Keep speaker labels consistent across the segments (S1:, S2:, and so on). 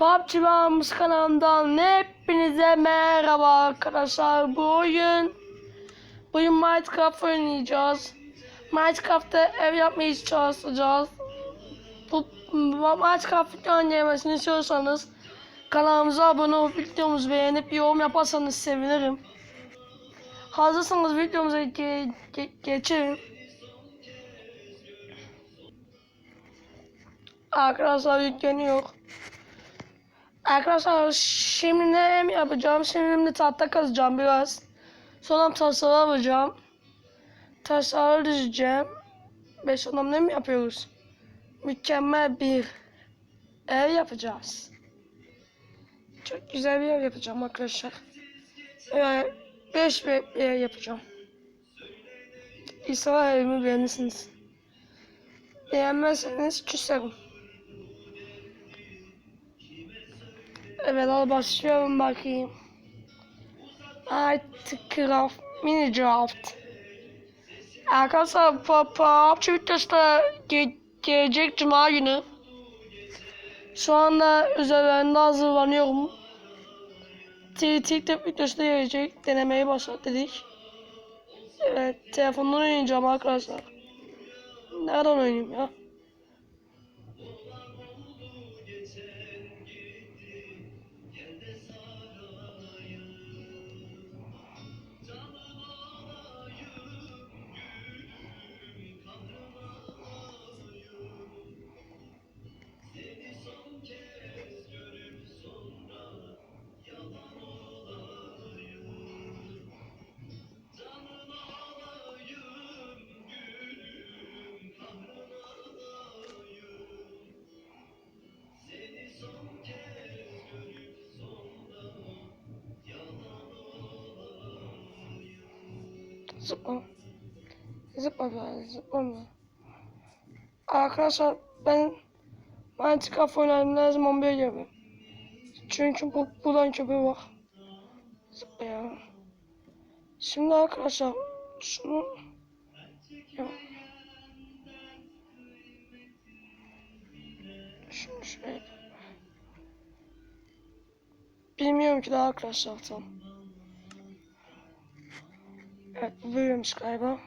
S1: PUBG Bağımız kanalından hepinize merhaba arkadaşlar. Bu oyun bugün Minecraft oynayacağız. Minecraft'ta ev yapmaya çalışacağız. Bu bu Minecraft videonun gelmesini istiyorsanız kanalımıza abone olup videomuzu beğenip yorum yaparsanız sevinirim. Hazırsanız videomuza ge- ge- geçelim. Arkadaşlar yükleniyor. Arkadaşlar şimdi ne mi yapacağım? Şimdi tahta kazacağım biraz. Sonra taşları alacağım. Taşları dizeceğim. Ve sonra ne mi yapıyoruz? Mükemmel bir ev yapacağız. Çok güzel bir ev yapacağım arkadaşlar. Evet, beş bir ev yapacağım. İnşallah evimi beğenirsiniz. Beğenmezseniz küserim. Evet hadi başlıyorum bakayım. Artık craft, mini draft. Arkadaşlar PUBG da ge gelecek cuma günü. Şu anda üzerinde hazırlanıyorum. TikTok videosu da gelecek. Denemeyi başlat dedik. Evet telefondan oynayacağım arkadaşlar. Nereden oynayayım ya? Zıpla. Zıpla be, zıplama. Arkadaşlar ben Minecraft oynarım zaman böyle yapıyorum. Çünkü bu, buradan köpeği var. Zıpla ya. Şimdi arkadaşlar şunu ya. Şunu şöyle. Bilmiyorum ki daha arkadaşlar tam. Evet bu böylemiş galiba.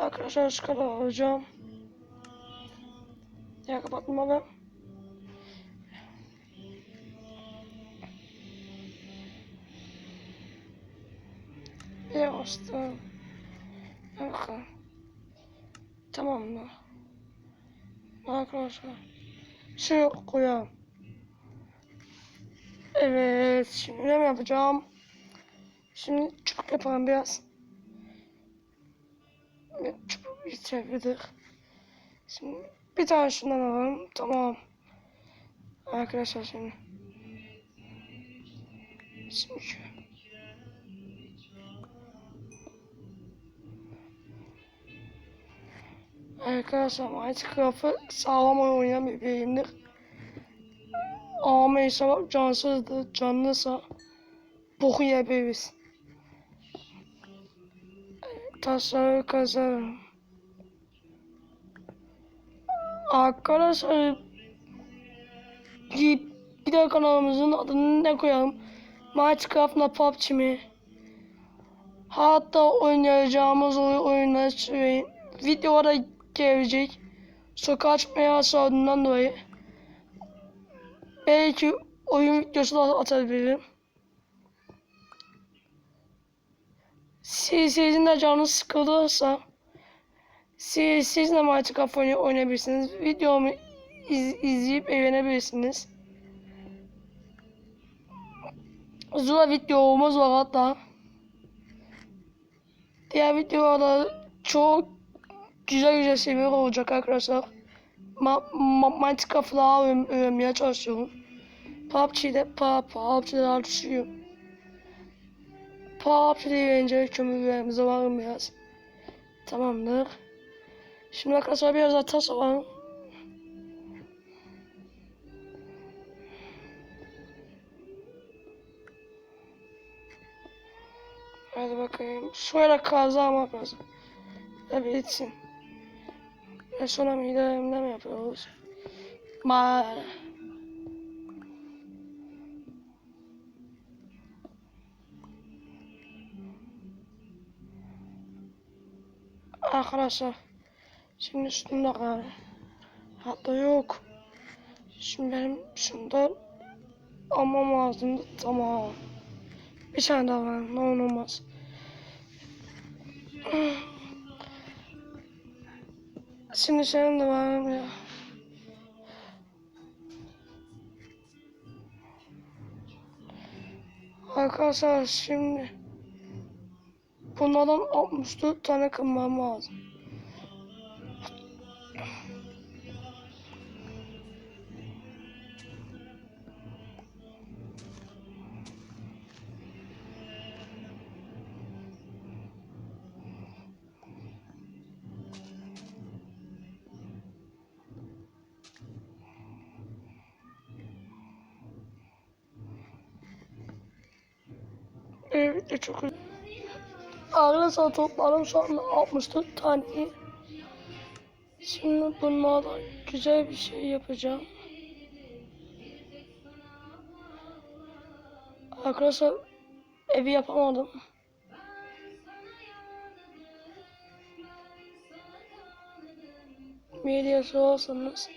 S1: Arkadaşlar şu kadar alacağım. Ya kapatmalı. Ya bastım. Bakın. Tamam mı? Arkadaşlar. Şey koyalım. Evet, şimdi ne yapacağım? Şimdi çubuk yapalım biraz. Çubuk bitirebildik. Şimdi bir tane şundan alalım. Tamam. Arkadaşlar şimdi. Şimdi şu. Arkadaşlar Minecraft'ı sağlam oynayan bir beyindir. Ama inşallah cansızdır, canlısa boku yiyebiliriz. Taşları kazarım. Arkadaşlar bir, bir de kanalımızın adını ne koyalım? Minecraft'la PUBG mi? Oynayacağımız oy oyunlar söyleyin. Videoda gelecek. Sokağa açmaya yasağından dolayı. Belki oyun videosu da atabilirim. Siz, sizin de canınız sıkılırsa siz, siz de Minecraft oynay- oynayabilirsiniz. Videomu iz, izleyip eğlenebilirsiniz. Zula videomuz var hatta. Diğer videolarda çok güzel güzel şeyler olacak arkadaşlar. Ma ma Minecraft'la öğren öğrenmeye çalışıyorum. PUBG'de pa PUBG'de daha düşüyor. PUBG'de öğrenci kömürlerimize varım biraz. Tamamdır. Şimdi arkadaşlar biraz da tas alalım. Hadi bakayım. Şöyle kazanmak lazım. Tabii için. Ve sonra mide mi yapıyoruz? Ma Arkadaşlar şimdi üstümde kaldı. Hatta yok. Şimdi benim şundan almam lazımdı. Tamam. Bir tane daha var. Ne olmaz. Şimdi senin de var. Arkadaşlar şimdi bunlardan 64 tane kırmam lazım. De çok güzel. Arkadaşlar topladım şu anda 64 tane. Şimdi bunlardan güzel bir şey yapacağım. Arkadaşlar evi yapamadım. Medya sorarsanız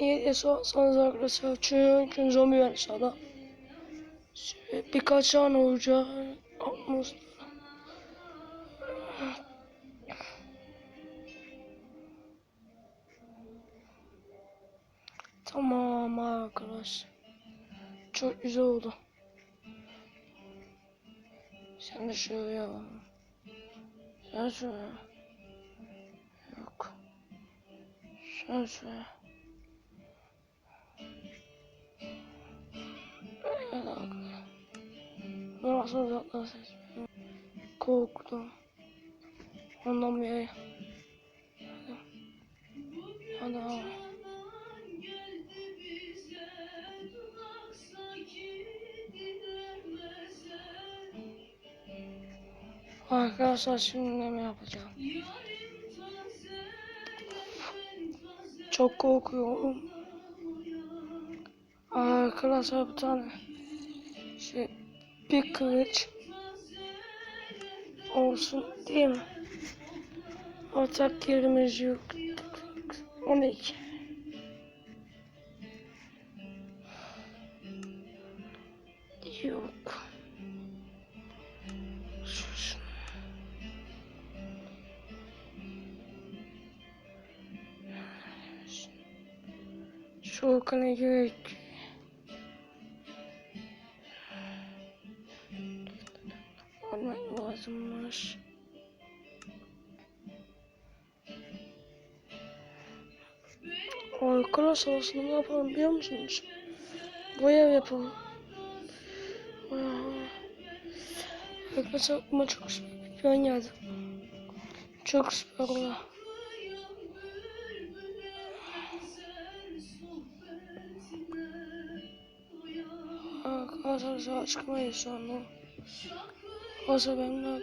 S1: Niye diye sorarsanız arkadaşlar çünkü zombi var aşağıda. Şöyle birkaç an olacak. Atmos. Tamam arkadaş. Çok güzel oldu. Sen de şuraya bak. Sen şuraya. Yok. Sen şuraya. Evet arkadaşlar. Nasıl uzaktan ses? Korktum. Ondan beri. Hadi abi. Arkadaşlar şimdi ne mi yapacağım? Çok korkuyorum. Arkadaşlar bir tane şey bir kılıç olsun değil mi? Ortak yerimiz yok. 12. Yok. Şu- şu- Şu kana gerek. Arkadaşlar aslında ne yapalım biliyor musunuz? Bu ev yapalım. Aa. Arkadaşlar aklıma çok süper bir plan geldi. Çok süper oldu. Arkadaşlar çıkmayız şu anda. Oysa benim.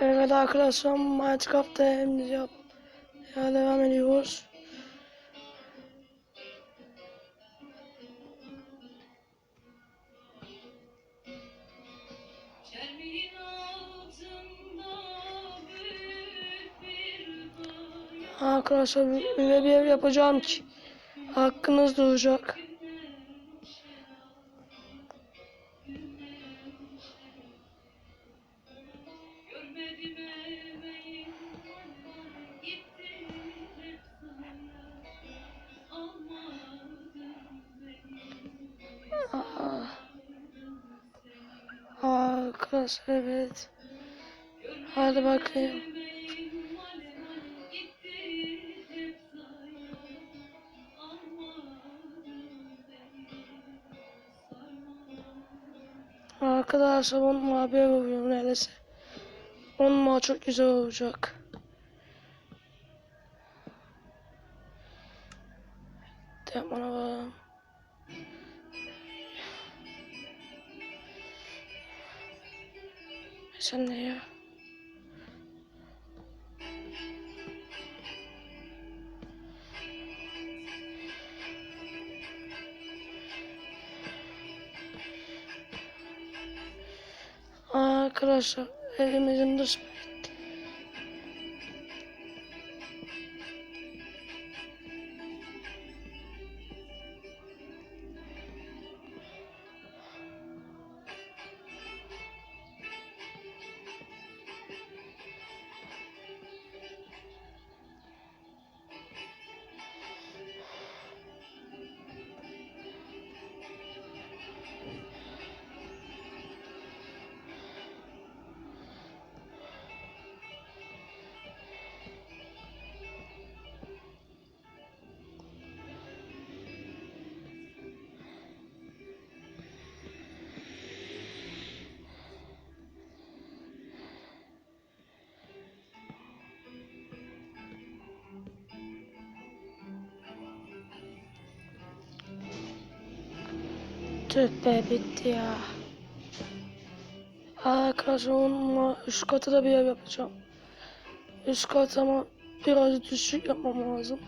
S1: Evet arkadaşlar Minecraft'ta hem yap ya devam ediyoruz. Arkadaşlar öyle bir ev yapacağım ki hakkınız olacak. Arkadaşlar evet. Hadi bakayım. Arkadaşlar on mavi yapıyorum neredeyse. On ma çok güzel olacak. Tamam ona bakalım. Sen ne ya? Arkadaşlar elimizin dış Tüh bitti ya. Arkadaşlar onunla üst katı da bir ev yapacağım. Üst kat ama biraz düşük yapmam lazım.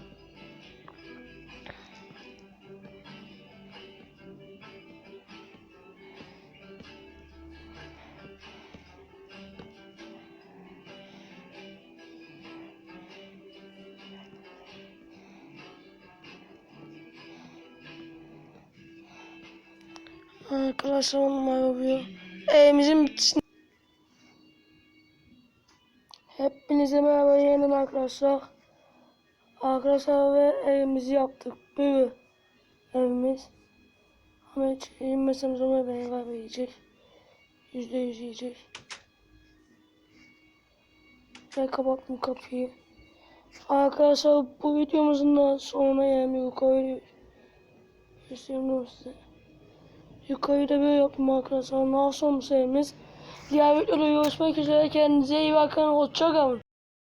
S1: Arkadaşlar numara yapıyor. Evimizin bitişini. Hepinize merhaba yeniden arkadaşlar. Arkadaşlar ve evimizi yaptık. Böyle evimiz. Ama hiç inmesem sonra beni kaybedecek. Yüzde yüz yiyecek. Ve kapattım kapıyı. Arkadaşlar bu videomuzun da sonuna gelmiyor. Koyuyoruz. Gösteriyorum size. Yukarıda böyle yaptım arkadaşlar. Nasıl olmuş evimiz? Diğer videoda görüşmek üzere. Kendinize iyi bakın. Hoşçakalın.